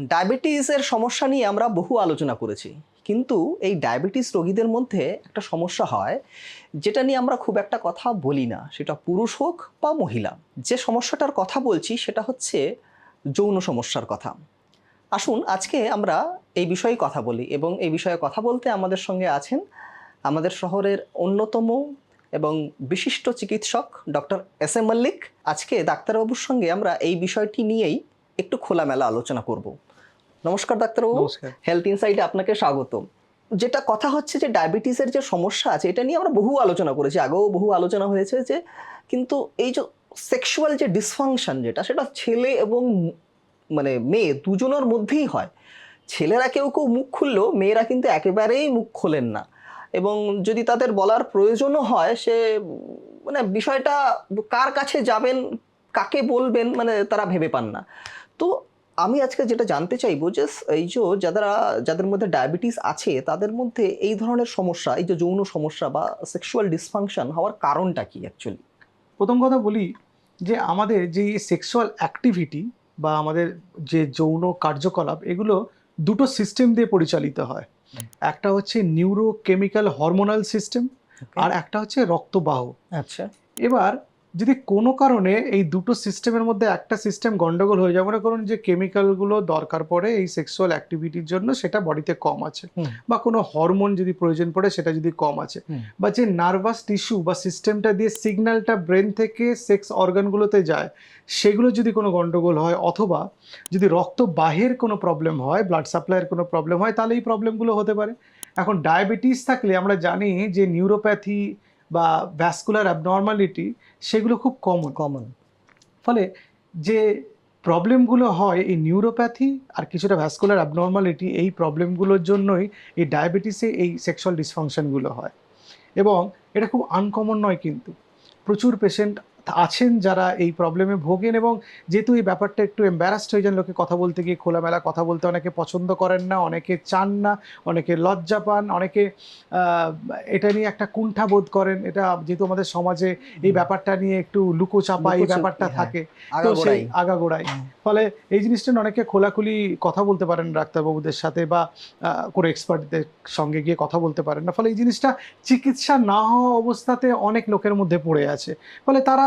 ডায়াবেটিসের সমস্যা নিয়ে আমরা বহু আলোচনা করেছি। কিন্তু এই ডায়াবেটিস রোগীদের মধ্যে একটা সমস্যা হয়, যেটা নিয়ে আমরা খুব একটা কথা বলি না। সেটা পুরুষ হোক বা মহিলা। যে সমস্যাটার কথা বলছি সেটা হচ্ছে যৌন সমস্যার কথা। আসুন, আজকে আমরা এই বিষয়ে কথা বলি এবং এই বিষয়ে কথা বলতে আমাদের সঙ্গে আছেন আমাদের শহরের অন্যতম এবং বিশিষ্ট চিকিৎসক ডক্টর এস এম মল্লিক। আজকে ডাক্তারবাবুর সঙ্গে আমরা এই বিষয়টি নিয়েই একটু খোলামেলা আলোচনা করব। নমস্কার ডাক্তারবাবু। হেলথ ইনসাইটে আপনাকে স্বাগত যেটা কথা হচ্ছে যে ডায়াবেটিসের যে সমস্যা আছে এটা নিয়ে আমরা বহু আলোচনা করেছি। আগেও বহু আলোচনা হয়েছে যে কিন্তু এই যে সেক্সুয়াল যে ডিসফাংশন যেটা সেটা ছেলে এবং মানে মেয়ে দুজনের মধ্যেই হয়। ছেলেরা কেউ কেউ মুখ খুললেও মেয়েরা কিন্তু একেবারেই মুখ খোলেন না। এবং যদি তাদের বলার প্রয়োজনও হয় সে মানে বিষয়টা কার কাছে যাবেন কাকে বলবেন মানে তারা ভেবে পান না। তো আমি আজকে যেটা জানতে চাইব যে এই যে যারা যাদের মধ্যে ডায়াবেটিস আছে তাদের মধ্যে এই ধরনের সমস্যা এই যে যৌন সমস্যা বা সেক্সুয়াল ডিসফাংশন হওয়ার কারণটা কি অ্যাকচুয়ালি প্রথম কথা বলি যে আমাদের যে সেক্সুয়াল অ্যাক্টিভিটি বা আমাদের যে যৌন কার্যকলাপ এগুলো দুটো সিস্টেম দিয়ে পরিচালিত হয়। একটা হচ্ছে নিউরো কেমিক্যাল হরমোনাল সিস্টেম আর একটা হচ্ছে রক্তবাহ। আচ্ছা। এবার যদি কোনো কারণে এই দুটো সিস্টেমের মধ্যে একটা সিস্টেম গন্ডগোল হয়ে যায় মনে করুন যে কেমিক্যালগুলো দরকার পড়ে এই সেক্সুয়াল অ্যাক্টিভিটির জন্য সেটা বডিতে কম আছে। বা কোনো হরমোন যদি প্রয়োজন পড়ে সেটা যদি কম আছে। বা যে নার্ভাস টিস্যু বা সিস্টেমটা দিয়ে সিগন্যালটা ব্রেন থেকে সেক্স অর্গানগুলোতে যায় সেগুলো যদি কোনো গন্ডগোল হয় অথবা যদি রক্ত বাহের কোনো প্রবলেম হয় ব্লাড সাপ্লাইয়ের কোনো প্রবলেম হয় তাহলে এই প্রবলেমগুলো হতে পারে। এখন ডায়াবেটিস থাকলে আমরা জানি যে নিউরোপ্যাথি বা ভ্যাসকুলার অ্যাবনর্মালিটি সেগুলো খুব কমন কমন ফলে যে প্রবলেমগুলো হয় এই নিউরোপ্যাথি আর কিছুটা ভ্যাসকুলার অ্যাবনর্মালিটি এই প্রবলেমগুলোর জন্যই এই ডায়াবেটিসে এই সেক্সুয়াল ডিসফাংশনগুলো হয়। এবং এটা খুব আনকমন নয় কিন্তু। প্রচুর পেশেন্ট আছেন যারা এই প্রবলেমে ভোগেন এবং যেহেতু এই ব্যাপারটা একটু এম্বারাসড হয়ে যান লোকে কথা বলতে গিয়ে খোলামেলা কথা বলতে অনেকে পছন্দ করেন না অনেকে চান না অনেকে লজ্জা পান অনেকে এটা নিয়ে একটা কুণ্ঠা বোধ করেন। এটা যেহেতু আমাদের সমাজে এই ব্যাপারটা নিয়ে একটু লুকোচাপা এই ব্যাপারটা হ্যাঁ। থাকে। তো সেই আগাগোড়াই। ফলে এই জিনিসটা অনেকে খোলাখুলি কথা বলতে পারেন ডাক্তারবাবুদের সাথে বা কোনো এক্সপার্টদের সঙ্গে গিয়ে কথা বলতে পারেন না। ফলে এই জিনিসটা চিকিৎসা না হওয়া অবস্থাতে অনেক লোকের মধ্যে পড়ে আছে। ফলে তারা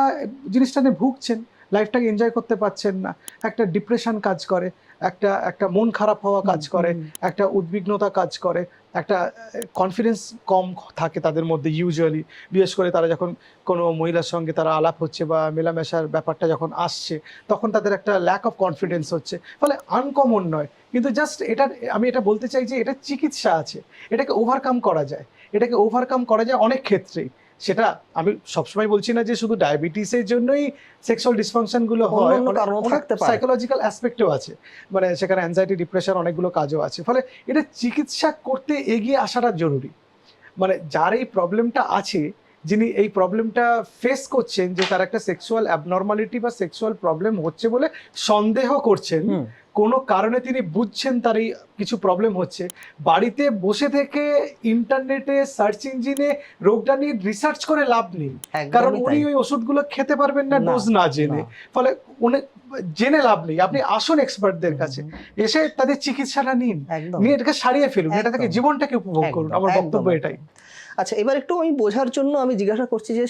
জিনিসটা নিয়ে ভুগছেন লাইফটাকে এনজয় করতে পারছেন না। একটা ডিপ্রেশন কাজ করে একটা একটা মন খারাপ হওয়া কাজ করে একটা উদ্বিগ্নতা কাজ করে একটা কনফিডেন্স কম থাকে তাদের মধ্যে ইউজুয়ালি বিশেষ করে তারা যখন কোনো মহিলার সঙ্গে তারা আলাপ হচ্ছে বা মেলামেশার ব্যাপারটা যখন আসছে তখন তাদের একটা ল্যাক অফ কনফিডেন্স হচ্ছে। ফলে আনকমন নয়। কিন্তু জাস্ট এটা আমি এটা বলতে চাই যে এটা চিকিৎসা আছে। এটাকে ওভারকাম করা যায়। এটাকে ওভারকাম করা যায় অনেক ক্ষেত্রেই। সেটা আমি সবসময় বলছি না যে শুধু ডায়াবেটিসের জন্যই সেক্সুয়াল ডিসফাংশনগুলো হয় সাইকোলজিক্যাল অ্যাসপেক্টও আছে। মানে সেখানে অ্যাংজাইটি ডিপ্রেশন অনেকগুলো কাজও আছে। ফলে এটা চিকিৎসা করতে এগিয়ে আসাটা জরুরি। মানে যার এই প্রবলেমটা আছে যিনি এই প্রবলেমটা ফেস করছেন যে তার একটা সেক্সুয়াল অ্যাবনর্মালিটি বা সেক্সুয়াল প্রবলেম হচ্ছে বলে সন্দেহ করছেন কোনো কারণে তিনি বুঝছেন তার এই কিছু প্রবলেম হচ্ছে। বাড়িতে বসে থেকে ইন্টারনেটে সার্চ ইঞ্জিনে রোগটা নিয়ে রিসার্চ করে লাভ নেই। কারণ উনি ওই ওষুধগুলো খেতে পারবেন না ডোজ না জেনে। ফলে উনি জেনে লাভ নেই। আপনি আসুন এক্সপার্টদের কাছে। এসে তাদের চিকিৎসাটা নিন। নিয়ে এটাকে সারিয়ে ফেলুন। এটা থেকে জীবনটাকে উপভোগ করুন। আমার বক্তব্য এটাই। আচ্ছা এবার একটু আমি বোঝার জন্য আমি জিজ্ঞাসা করছি যে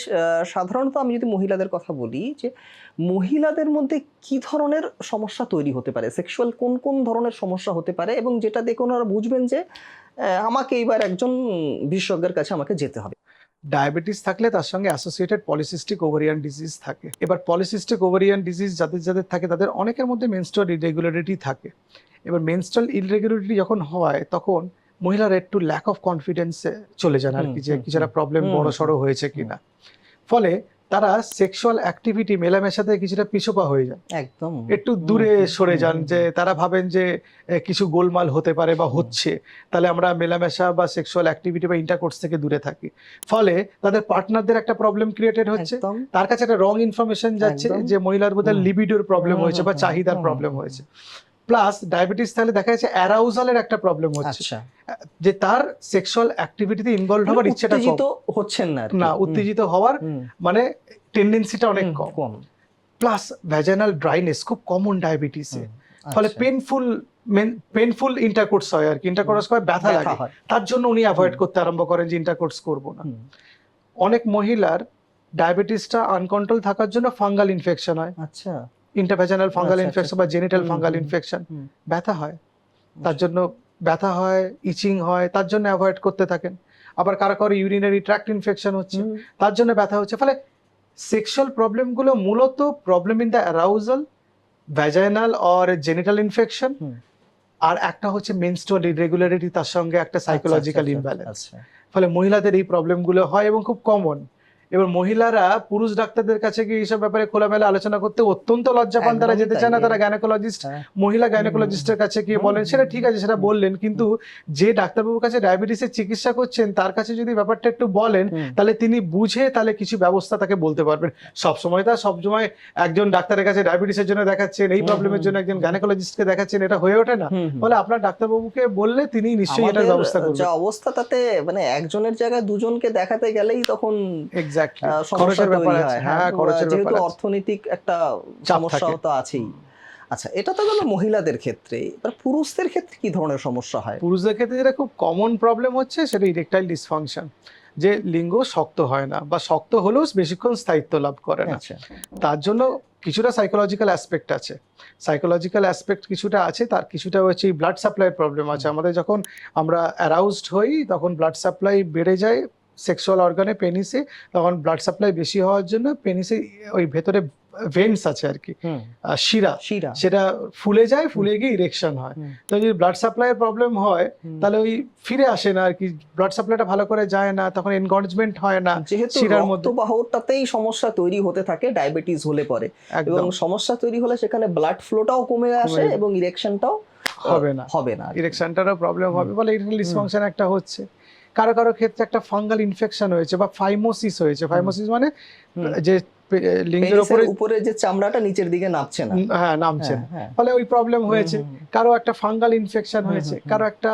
সাধারণত আমি যদি মহিলাদের কথা বলি, যে মহিলাদের মধ্যে কি ধরনের সমস্যা তৈরি হতে পারে? সেক্সুয়াল কোন কোন ধরনের সমস্যা হতে পারে? এবং যেটা দেখে ওনারা বুঝবেন যে আমাকে এইবার একজন বিশেষজ্ঞের কাছে আমাকে যেতে হবে। ডায়াবেটিস থাকলে তার সঙ্গে অ্যাসোসিয়েটেড পলিসিস্টিক ওভারিয়ান ডিজিজ থাকে। এবার পলিসিস্টিক ওভারিয়ান ডিজিজ যাদের যাদের থাকে, তাদের অনেকের মধ্যে মেনস্ট্রুয়াল ইরেগুলারিটি থাকে। এবার মেনস্ট্রুয়াল ইরেগুলারিটি যখন হয়, তখন মহিলারা একটু ল্যাক অফ কনফিডেন্সে চলে যান আর কি যে হুম, কিছু একটা প্রবলেম বড় সড়ো হয়েছে কিনা। ফলে তারা সেক্সুয়াল অ্যাক্টিভিটি মেলামেশাতে কিছুটা পিছপা হয়ে যায় একদম। একটু দূরে সরে যান যে তারা ভাবেন যে কিছু গোলমাল হতে পারে বা হচ্ছে। তাহলে আমরা মেলামেশা বা সেক্সুয়াল অ্যাক্টিভিটি বা ইন্টারকোর্স থেকে দূরে থাকি। ফলে তাদের পার্টনারদের একটা প্রবলেম ক্রিয়েটেড হচ্ছে। তার কাছে একটা রং ইনফরমেশন যাচ্ছে যে মহিলার বোধহয়। লিবিডোর প্রবলেম হয়েছে বা চাহিদার প্রবলেম হয়েছে। প্লাস ডায়াবেটিস তাহলে দেখা যাচ্ছে অ্যারাউজালের একটা প্রবলেম হচ্ছে। আচ্ছা। যে তার সেক্সুয়াল অ্যাক্টিভিটিতে ইনভলভ হওয়ার ইচ্ছেটা কম। হচ্ছেন না না উত্তেজিত হওয়ার মানে টেন্ডেন্সিটা অনেক কম। প্লাস ভ্যাজানাল ড্রাইনেস খুব কমন ডায়াবেটিসে হুম। ফলে আচ্ছা। পেনফুল পেনফুল ইন্টারকোর্স হয় আর কি। ইন্টারকোর্স হয় ব্যথা লাগে। তার জন্য উনি অ্যাভয়েড করতে আরম্ভ করেন যে ইন্টারকোর্স করব না। অনেক মহিলার ডায়াবেটিসটা আনকন্ট্রোল থাকার জন্য ফাঙ্গাল ইনফেকশন হয়। আচ্ছা। Intravaginal fungal infection. বা জেনিটাল ফাঙ্গাল ইনফেকশন ব্যথা হয়। তার জন্য ব্যথা হয় ইচিং হয় তার জন্য অ্যাভয়েড করতে থাকেন। আবার কারও কারও ইউরিনারি ট্র্যাক্ট ইনফেকশন হচ্ছে তার জন্য ব্যথা হচ্ছে। ফলে সেক্সুয়াল প্রবলেমগুলো মূলত problem in the arousal vaginal or genital infection আর একটা হচ্ছে মেনস্ট্রুয়াল ইরেগুলারিটি তার সঙ্গে একটা সাইকোলজিক্যাল আচ্ছা, আচ্ছা, ইমব্যালেন্স আচ্ছা। ফলে মহিলাদের এই প্রবলেমগুলো হয় এবং খুব কমন এবার মহিলারা পুরুষ ডাক্তারদের কাছে গিয়ে এইসব ব্যাপারে খোলামেলা আলোচনা করতে অত্যন্ত লজ্জা পান তারা যেতে চায় না তারা গাইনোকোলজিস্ট হ্যাঁ, মহিলা গাইনোকোলজিস্টের কাছে গিয়ে বলেন সেটা ঠিক আছে সেটা বললেন কিন্তু যে ডাক্তারবাবুর কাছে ডায়াবেটিসের চিকিৎসা করছেন তার কাছে যদি ব্যাপারটা একটু বলেন তাহলে তিনি বুঝে তাহলে কিছু ব্যবস্থা তাকে বলতে পারবেন। সব সময় তার সব সময় একজন ডাক্তারের কাছে ডায়াবেটিসের জন্য দেখাচ্ছেন এই প্রবলেমের জন্য একজন। গাইনোকোলজিস্টকে দেখাচ্ছেন এটা হয়ে ওঠে না। ফলে আপনার ডাক্তারবাবুকে বললে তিনি নিশ্চয়ই এটার ব্যবস্থা করবেন। অবস্থা তাতে মানে একজনের জায়গায় দুজনকে দেখাতে গেলেই তখন এক্স্যাক্টলি খরচের ব্যাপার আছে। হ্যাঁ। হ্যাঁ খরচের যেহেতু ব্যাপার অর্থনৈতিক একটা সমস্যাও তো আছেই। আচ্ছা এটা তো গেল মহিলাদের ক্ষেত্রে। এবার পুরুষদের ক্ষেত্রে কি ধরনের সমস্যা হয়? পুরুষদের ক্ষেত্রে যেটা খুব কমন প্রবলেম হচ্ছে সেটা ইরেকটাইল ডিসফাংশন যে লিঙ্গ শক্ত হয় না বা শক্ত হলেও বেশিক্ষণ স্থায়িত্ব লাভ করে না। আচ্ছা। তার জন্য কিছুটা সাইকোলজিক্যাল অ্যাসপেক্ট আছে। সাইকোলজিক্যাল অ্যাসপেক্ট কিছুটা আছে তার কিছুটা হচ্ছে ব্লাড সাপ্লাই প্রবলেম আছে। আমাদের যখন আমরা অ্যারাউজড হই তখন ব্লাড সাপ্লাই বেড়ে যায় সেক্সুয়াল অর্গানে পেনিসে তখন ব্লাড সাপ্লাই বেশি হওয়ার জন্য পেনিসে ওই ভেতরে ভেন্স আছে আর কি। শিরা। শিরা। সেটা ফুলে যায় ফুলে গিয়ে ইরেকশন হয়। তো যদি ব্লাড সাপ্লাইয়ের প্রবলেম হয় তাহলে ওই ফিরে আসে না আর কি। ব্লাড সাপ্লাইটা ভালো করে যায় না তখন এনগর্জমেন্ট হয় না যেহেতু শিরার মধ্যে। রক্তবাহটাতেই সমস্যা তৈরি হতে থাকে ডায়াবেটিস হলে পরে। এবং সমস্যা তৈরি হলে সেখানে ব্লাড ফ্লোটাও কমে আসে। এবং ইরেকশনটাও হবে না। হবে না ইরেকশনটারও প্রবলেম হবে বলে ইরেকটাইল ডিসফাংশন একটা হচ্ছে। কারও কারও ক্ষেত্রে একটা ফাঙ্গাল ইনফেকশন হয়েছে বা ফাইমোসিস হয়েছে। ফাইমোসিস মানে যে লিঙ্গের উপরে উপরে যে চামড়াটা নিচের দিকে নামছে না। হ্যাঁ নামছে। হ্যাঁ, হ্যাঁ। ফলে ওই প্রবলেম হয়েছে। কারও একটা ফাঙ্গাল ইনফেকশন হয়েছে। কারও একটা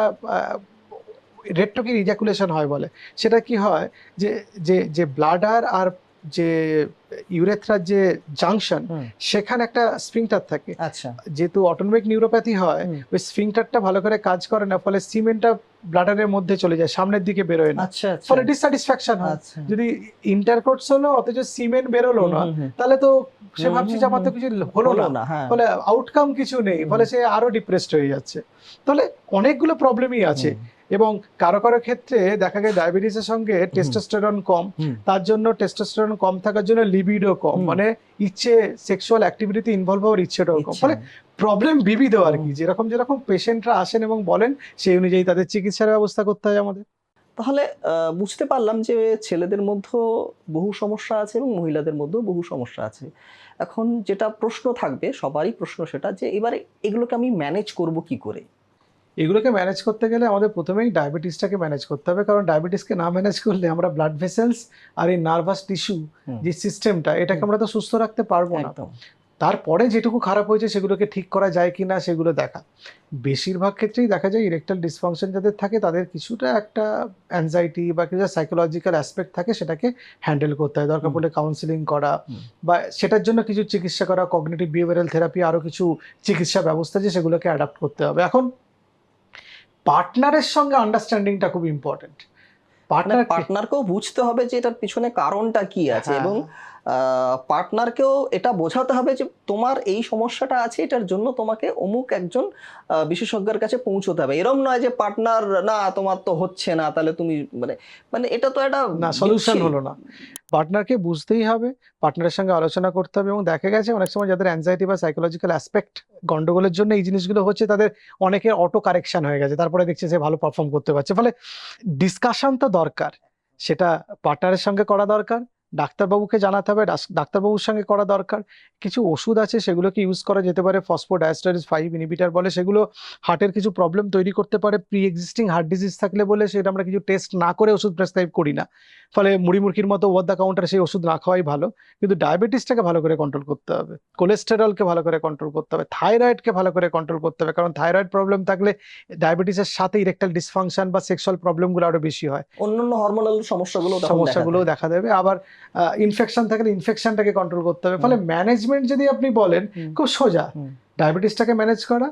রেট্রোকিন ইজাকুলেশন হয় বলে। সেটা কি হয়? যে যে যে ব্লাডার আর যে ইউরেথ্রার যে জাংশন সেখানে একটা স্প্রিংটার থাকে। আচ্ছা। যেহেতু অটোনমিক নিউরোপ্যাথি হয় ওই স্ফিংটারটা ভালো করে কাজ করে না ফলে সিমেন্টটা ব্লাডারের মধ্যে চলে যায় সামনের দিকে বেরোয় না। আচ্ছা আচ্ছা। ফলে ডিসস্যাটিসফ্যাকশন হয়। যদি ইন্টারকোর্স হলো অথচ সিমেন্ট বেরোলো না তাহলে তো সে ভাবছে যে আমার তো কিছু। হলো না। হ্যাঁ। ফলে আউটকাম কিছু নেই ফলে সে আরও ডিপ্রেসড হয়ে যাচ্ছে। তাহলে অনেকগুলো প্রবলেমই আছে। এবং কারও কারও ক্ষেত্রে দেখা যায় ডায়াবেটিসের সঙ্গে টেস্টোস্টেরন কম। তার জন্য টেস্টোস্টেরন কম থাকার জন্য লিবিডো কম। মানে ইচ্ছে সেক্সুয়াল অ্যাক্টিভিটিতে ইনভলভ হওয়ার ইচ্ছেটাও কম। ফলে প্রবলেম বিবিধ আর কি। যেরকম যেরকম পেশেন্টরা আসেন এবং বলেন সেই অনুযায়ী তাদের চিকিৎসার ব্যবস্থা করতে হয় আমাদের। তাহলে বুঝতে পারলাম যে ছেলেদের মধ্যেও বহু সমস্যা আছে এবং মহিলাদের মধ্যেও বহু সমস্যা আছে। এখন যেটা প্রশ্ন থাকবে সবারই প্রশ্ন সেটা যে এবারে এগুলোকে আমি ম্যানেজ করব কি করে? এগুলোকে ম্যানেজ করতে গেলে আমাদের প্রথমেই ডায়াবেটিসটাকে ম্যানেজ করতে হবে কারণ ডায়াবেটিসকে না ম্যানেজ করলে আমরা ব্লাড ভেসেলস আর এই নার্ভাস টিস্যু যে সিস্টেমটা এটাকে আমরা তো সুস্থ রাখতে পারব না। তারপরে যেটুকু খারাপ হয়েছে সেগুলোকে ঠিক করা যায় কি না সেগুলো দেখা। বেশিরভাগ ক্ষেত্রেই দেখা যায় ইরেকটাল ডিসফাংশন যাদের থাকে তাদের কিছুটা একটা অ্যাংজাইটি বা কিছু সাইকোলজিক্যাল অ্যাসপেক্ট থাকে সেটাকে হ্যান্ডেল করতে হয়। দরকার পড়লে কাউন্সিলিং করা বা সেটার জন্য কিছু চিকিৎসা করা কগনিটিভ বিহেভিয়ারাল থেরাপি আরও কিছু চিকিৎসা ব্যবস্থা যে সেগুলোকে অ্যাডাপ্ট করতে হবে। এখন পার্টনারের সঙ্গে আন্ডারস্ট্যান্ডিংটা খুব ইম্পর্টেন্ট মানে পার্টনার পার্টনারকেও বুঝতে হবে যে এটার পিছনে কারণটা কি আছে হ্যাঁ। এবং পার্টনারকেও এটা বোঝাতে হবে যে তোমার এই সমস্যাটা আছে এটার জন্য তোমাকে অমুক একজন বিশেষজ্ঞের কাছে পৌঁছতে হবে। এরম নয় যে পার্টনার না তোমার তো হচ্ছে না তাহলে তুমি মানে মানে এটা তো একটা সলিউশন হলো না। পার্টনারকে বুঝতেই হবে পার্টনারের সঙ্গে আলোচনা করতে হবে এবং দেখা গেছে অনেক সময় যাদের অ্যাংজাইটি বা সাইকোলজিক্যাল অ্যাসপেক্ট গন্ডগোলের জন্য এই জিনিসগুলো হচ্ছে তাদের অনেকের অটো কারেকশন হয়ে গেছে। তারপরে দেখছে সে ভালো পারফর্ম করতে পারছে। ফলে ডিসকাশন তো দরকার, সেটা পার্টনারের সঙ্গে করা দরকার ডাক্তারবাবুকে জানাতে হবে ডাক্তারবাবুর সঙ্গে করা দরকার। কিছু ওষুধ আছে সেগুলোকে ইউজ করা যেতে পারে ফসফোডায়াস্টারিস ফাইভ ইনিবিটার বলে সেগুলো হার্টের কিছু প্রবলেম তৈরি করতে পারে। প্রি এক্সিস্টিং হার্ট ডিজিজ থাকলে বলে সেটা আমরা কিছু টেস্ট না করে ওষুধ প্রেসক্রাইব করি না। ফলে মুড়ি মুরগির মতো ওভার দ্য কাউন্টার সেই ওষুধ না খাওয়াই ভালো। কিন্তু ডায়াবেটিসটাকে ভালো করে কন্ট্রোল করতে হবে। কোলেস্টেরলকে ভালো করে কন্ট্রোল করতে হবে। থাইরয়েডকে ভালো করে কন্ট্রোল করতে হবে। কারণ থাইরয়েড প্রবলেম থাকলে ডায়াবেটিসের সাথে ইরেকটাল ডিসফাংশন বা সেক্সুয়াল প্রবলেমগুলো আরও বেশি হয়। অন্যান্য হরমোনাল সমস্যাগুলো দেখা দেখা দেবে। আবার ইনফেকশন থাকলে ইনফেকশনটাকে কন্ট্রোল করতে হবে। ফলে ম্যানেজমেন্ট যদি আপনি বলেন খুব সোজা। ডায়াবেটিসটাকে ম্যানেজ করা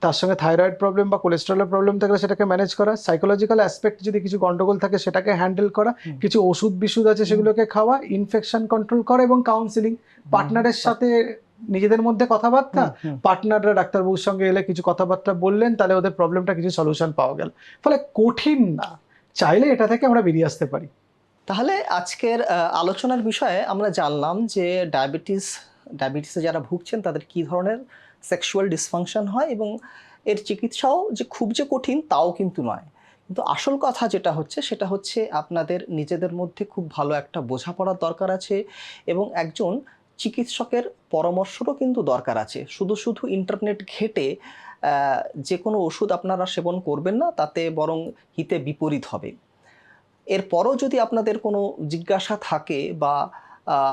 তার সঙ্গে থাইরয়েড প্রবলেম বা কোলেস্ট্রলের প্রবলেম থাকলে সেটাকে ম্যানেজ করা সাইকোলজিক্যাল অ্যাসপেক্ট যদি কিছু গন্ডগোল থাকে সেটাকে হ্যান্ডেল করা কিছু ওষুধ বিশুদ আছে সেগুলোকে খাওয়া ইনফেকশন কন্ট্রোল করা এবং কাউন্সিলিং পার্টনারের সাথে নিজেদের মধ্যে কথাবার্তা। পার্টনাররা ডাক্তারবাবুর সঙ্গে এলে কিছু কথাবার্তা বললেন তাহলে ওদের প্রবলেমটা কিছু সলিউশন পাওয়া গেল। ফলে কঠিন না। চাইলে এটা থেকে আমরা বেরিয়ে আসতে পারি। তাহলে আজকের আলোচনার বিষয়ে আমরা জানলাম যে ডায়াবেটিস, ডায়াবেটিসে যারা ভুগছেন তাদের কী ধরনের সেক্সুয়াল ডিসফাংশন হয় এবং এর চিকিৎসাও যে খুব যে কঠিন তাও কিন্তু নয়। কিন্তু আসল কথা যেটা হচ্ছে, সেটা হচ্ছে আপনাদের নিজেদের মধ্যে খুব ভালো একটা বোঝাপড়ার দরকার আছে এবং একজন চিকিৎসকের পরামর্শরও কিন্তু দরকার আছে। শুধু শুধু ইন্টারনেট ঘেটে যে কোনো ওষুধ আপনারা সেবন করবেন না, তাতে বরং হিতে বিপরীত হবে। এরপরও যদি আপনাদের কোনো জিজ্ঞাসা থাকে বা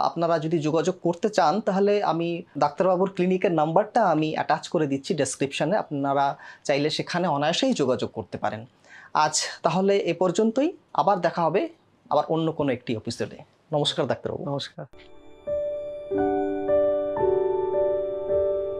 আপনারা যদি যোগাযোগ করতে চান, তাহলে আমি ডাক্তারবাবুর ক্লিনিকের নাম্বারটা আমি অ্যাটাচ করে দিচ্ছি ডেসক্রিপশানে আপনারা চাইলে সেখানে অনায়াসেই যোগাযোগ করতে পারেন। আজ তাহলে এ পর্যন্তই। আবার দেখা হবে আবার অন্য কোনো একটি এপিসোডে নমস্কার, ডাক্তারবাবু। নমস্কার।